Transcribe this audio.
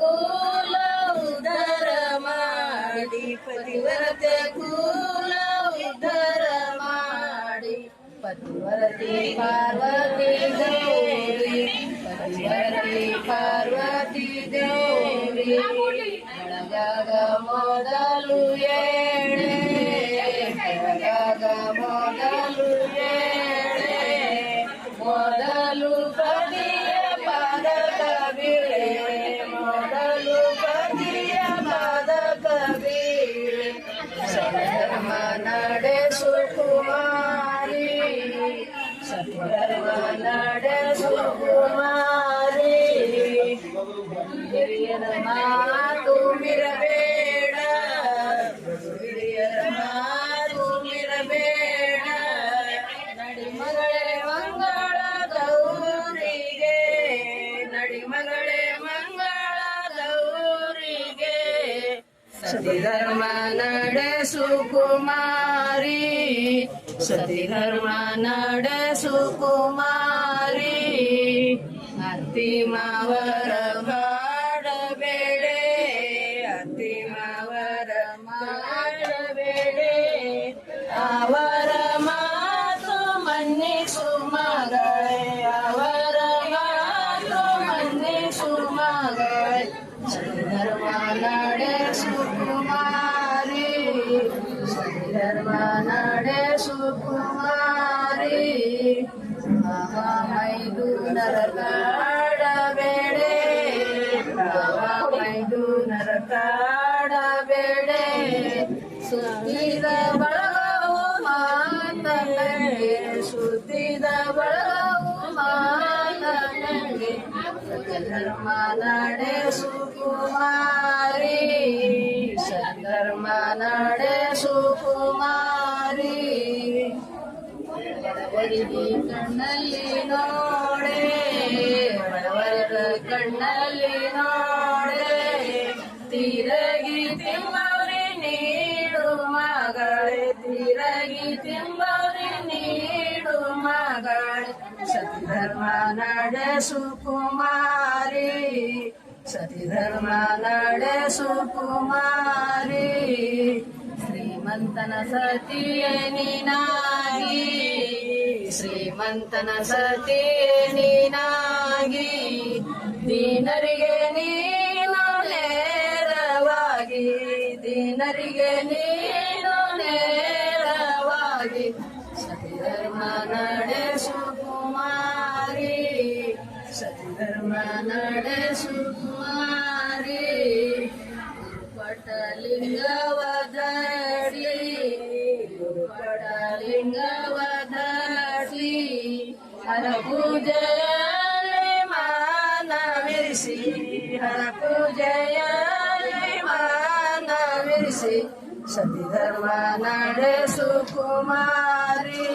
కుల ఉదరమాడి. పతివరతే కుల ఉదరమాడి. పతివరతి పార్వతి దేవి. పతివరతి పార్వతి దేవి. మొదలు ఏడు ನಡೆಸು ಕುಮಾರಿ ಹಿರಿಯರ ಮಾತು ಮಿರಬೇಡ ಹಿರಿಯರ ಮಾತು ಮಿರಬೇಡ ನಡಿಮಗಳೇ ಮಂಗಳ ಗೌರಿಗೆ ಸತಿಧರ್ಮ ನಡೆಸು ಕುಮಾರಿ. सतीधर्मानड सुकुमारी अंतिमावर माड बेडे अंतिमावर माड बेडे आवर मातो मन्ने सुमागय आवर मातो मन्ने सुमागय सतीधर्मानड सुकुमारी सतीधर्मानड ಕುಮಾರಿ ಮೈದು ನರಕಾಡಬೇಡೆ ಮೈದು ನರಕಾಡಬೇಡೆ ಸುತ್ತಿದ ಬಳಗವು ಮಾತನಗೆ ಸುತ್ತಿದ ಬಳಗವು ಮಾತನಗೆ ಧರ್ಮ ನಡೆಸು ಕುಮಾರಿ. വരവരി കണ്ണല്ലിനോടെ വരവരവ കണ്ണല്ലിനോടെ തിരകി തിമ്മവരി നീടു മകളെ തിരകി തിമ്മവരി നീടു മകളെ സത്യധർമ്മ നടസുകുമാരി സത്യധർമ്മ നടസുകുമാരി ಶ್ರೀಮಂತನ ಸತಿಯೇ ನೀನಾಗಿ ಶ್ರೀಮಂತನ ಸತಿಯೇ ನೀನಾಗಿ ದೀನರಿಗೆ ನೀನು ನೇರವಾಗಿ, ದೀನರಿಗೆ ನೀನು ನೇರವಾಗಿ, ಸತಿಧರ್ಮ ನಡೆಸು ಕುಮಾರಿ, ಸತಿಧರ್ಮ ನಡೆಸು ಕುಮಾರಿ ಪಟಲಿಂಗವದಡಿ ಹರ ಪೂಜೆಯಲ್ಲಿ ಮಾನವಿರಿಸಿ ಹರ ಪೂಜೆಯಲ್ಲಿ ಮಾನವಿರಿಸಿ ಸತಿಧರ್ಮ ನಡೆಸು ಕುಮಾರಿ.